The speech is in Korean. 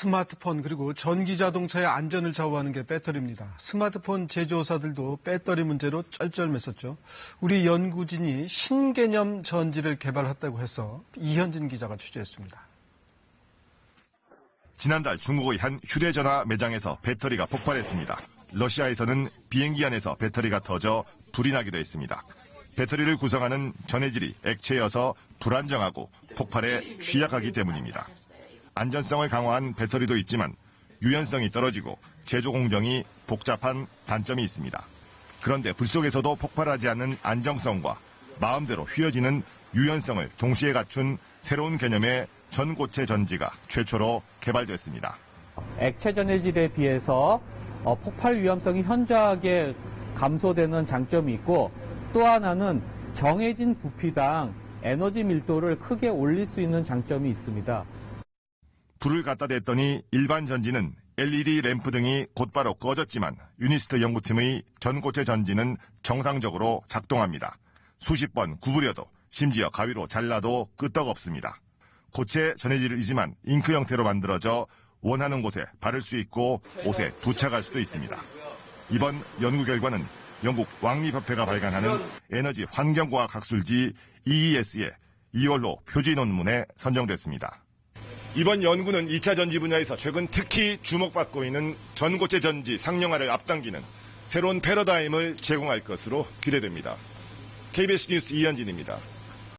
스마트폰 그리고 전기 자동차의 안전을 좌우하는 게 배터리입니다. 스마트폰 제조사들도 배터리 문제로 쩔쩔맸었죠. 우리 연구진이 신개념 전지를 개발했다고 해서 이현진 기자가 취재했습니다. 지난달 중국의 한 휴대전화 매장에서 배터리가 폭발했습니다. 러시아에서는 비행기 안에서 배터리가 터져 불이 나기도 했습니다. 배터리를 구성하는 전해질이 액체여서 불안정하고 폭발에 취약하기 때문입니다. 안전성을 강화한 배터리도 있지만 유연성이 떨어지고 제조 공정이 복잡한 단점이 있습니다. 그런데 불 속에서도 폭발하지 않는 안정성과 마음대로 휘어지는 유연성을 동시에 갖춘 새로운 개념의 전고체 전지가 최초로 개발됐습니다. 액체 전해질에 비해서 어, 폭발 위험성이 현저하게 감소되는 장점이 있고 또 하나는 정해진 부피당 에너지 밀도를 크게 올릴 수 있는 장점이 있습니다. 불을 갖다 댔더니 일반 전지는 LED 램프 등이 곧바로 꺼졌지만 유니스트 연구팀의 전고체 전지는 정상적으로 작동합니다. 수십 번 구부려도 심지어 가위로 잘라도 끄떡없습니다. 고체 전해질이지만 잉크 형태로 만들어져 원하는 곳에 바를 수 있고 옷에 부착할 수도 있습니다. 이번 연구 결과는 영국 왕립협회가 발간하는 에너지 환경과학 학술지 EES의 2월로 표지 논문에 선정됐습니다. 이번 연구는 2차 전지 분야에서 최근 특히 주목받고 있는 전고체 전지 상용화를 앞당기는 새로운 패러다임을 제공할 것으로 기대됩니다. KBS 뉴스 이현진입니다.